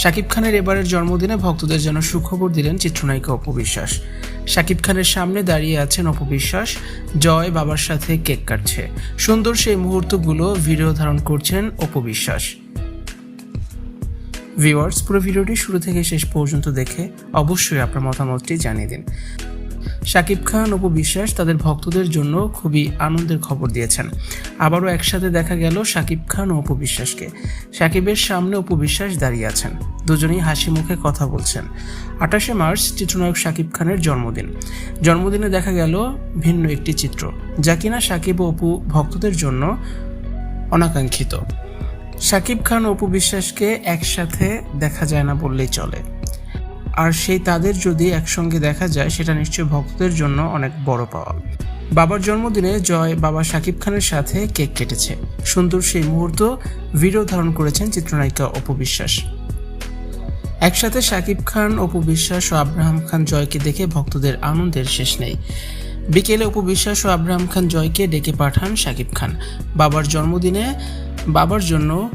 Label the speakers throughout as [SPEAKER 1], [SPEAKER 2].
[SPEAKER 1] শাকিব খানের এবারের জন্মদিনে ভক্তদের জন্য সুখবর দিলেন চিত্রনায়িকা অপবিশ্বাস শাকিব খানের সামনে দাঁড়িয়ে আছেন অপবিশ্বাস জয় বাবার সাথে কেক কাটছে। সুন্দর সেই মুহূর্তগুলো ভিডিও ধারণ করছেন অপবিশ্বাস ভিওয়ার্স পুরো ভিডিওটি শুরু থেকে শেষ পর্যন্ত দেখে অবশ্যই আপনার মতামতটি জানিয়ে দিন। শাকিব খান অপু বিশ্বাস তাদের ভক্তদের জন্য খুবই আনন্দের খবর দিয়েছেন। আবারও একসাথে দেখা গেল শাকিব খান ও অপু বিশ্বাসকে। শাকিবের সামনে অপু বিশ্বাস দাঁড়িয়ে আছেন। দুজনেই হাসি মুখে কথা বলছেন। আঠাশে মার্চ চিত্রনায়ক শাকিব খানের জন্মদিন। জন্মদিনে দেখা গেল ভিন্ন একটি চিত্র, যা কিনা শাকিব ও অপু ভক্তদের জন্য অনাকাঙ্ক্ষিত। শাকিব খান অপু বিশ্বাসকে একসাথে দেখা যায় না বললেই চলে। আর সেই তাদের যদি একসঙ্গে দেখা যায়, সেটা নিশ্চয়ই ভক্তদের জন্য অনেক বড় পাওয়া। বাবার জন্মদিনে জয় বাবা শাকিব খানের সাথে কেক কেটেছে। সুন্দর সেই মুহূর্ত ভিডিও ধারণ করেছেন চিত্রনায়িকা অপু বিশ্বাস। একসাথে শাকিব খান, অপু বিশ্বাস ও আব্রাহাম খান জয়কে দেখে ভক্তদের আনন্দের শেষ নেই। বিকেলে অপু বিশ্বাস ও আব্রাহাম খান জয়কে ডেকে পাঠান শাকিব খান। বাবার জন্মদিনে বাবার জন্য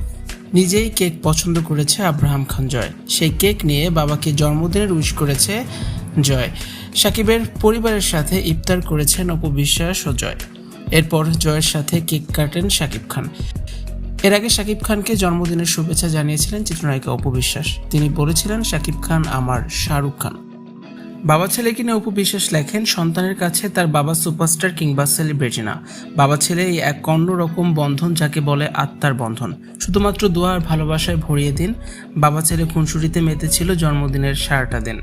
[SPEAKER 1] নিজেই কেক পছন্দ করেছে আব্রাহাম খান জয়। সেই কেক নিয়ে বাবাকে জন্মদিনের উইশ করেছে জয়। সাকিবের পরিবারের সাথে ইফতার করেছেন অপু বিশ্বাস ও জয়। এরপর জয়ের সাথে কেক কাটেন শাকিব খান। এর আগে শাকিব খানকে জন্মদিনের শুভেচ্ছা জানিয়েছিলেন চিত্রনায়িকা অপু বিশ্বাস। তিনি বলেছিলেন শাকিব খান আমার শাহরুখ খান। বাবা ছেলে কিনা অপু বিশ্বাস লেখেন, সন্তানের কাছে তার বাবা সুপারস্টার কিংবা সেলিব্রিটি না। বাবা ছেলে এই এক অন্যরকম বন্ধন যাকে বলে আত্মার বন্ধন। শুধুমাত্র দোয়া আর ভালোবাসায় ভরিয়ে দিন। বাবা ছেলে খুনসুটিতে মেতেছিল জন্মদিনের সারাটা দিন।